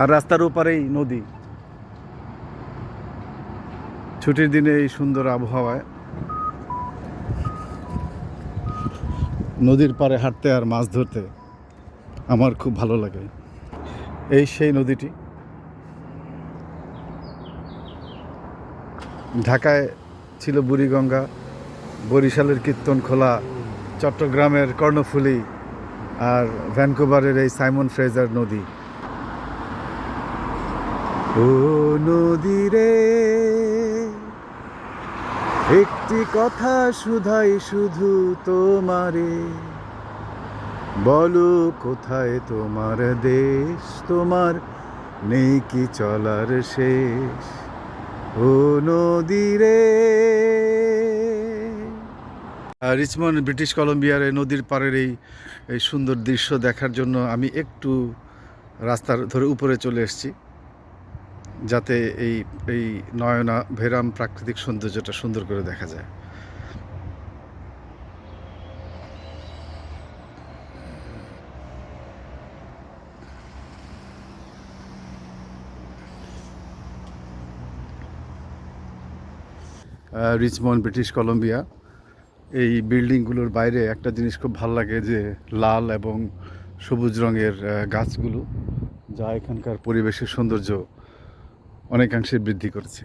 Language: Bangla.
আর রাস্তার ওপারেই নদী। ছুটির দিনে এই সুন্দর আবহাওয়ায় নদীর পাড়ে হাঁটতে আর মাছ ধরতে আমার খুব ভালো লাগে। এই সেই নদীটি। ঢাকায় ছিল বুড়িগঙ্গা, বরিশালের কীর্তনখোলা চট্টগ্রামের কর্ণফুলী আর ভ্যানকুভারের এই সাইমন ফ্রেজার নদী। ও নদী রে একটি কথা শুধাই শুধু তোমারে। বলো, কোথায় তোমার দেশ? তোমার নেই কি চলার শেষ। ও নদী রে আর রিচমন্ড ব্রিটিশ কলম্বিয়ার এই নদীর পাড়ের এই সুন্দর দৃশ্য দেখার জন্য আমি একটু রাস্তার ধরে উপরে চলে এসেছি। যাতে এই এই নয়না ভেরাম প্রাকৃতিক সৌন্দর্যটা সুন্দর করে দেখা যায়। Richmond, British Columbia. এই বিল্ডিংগুলোর বাইরে একটা জিনিস খুব ভালো লাগে যে লাল এবং সবুজ রঙের গাছগুলো, যা এখানকার পরিবেশের সৌন্দর্য অনেকাংশে বৃদ্ধি করেছে।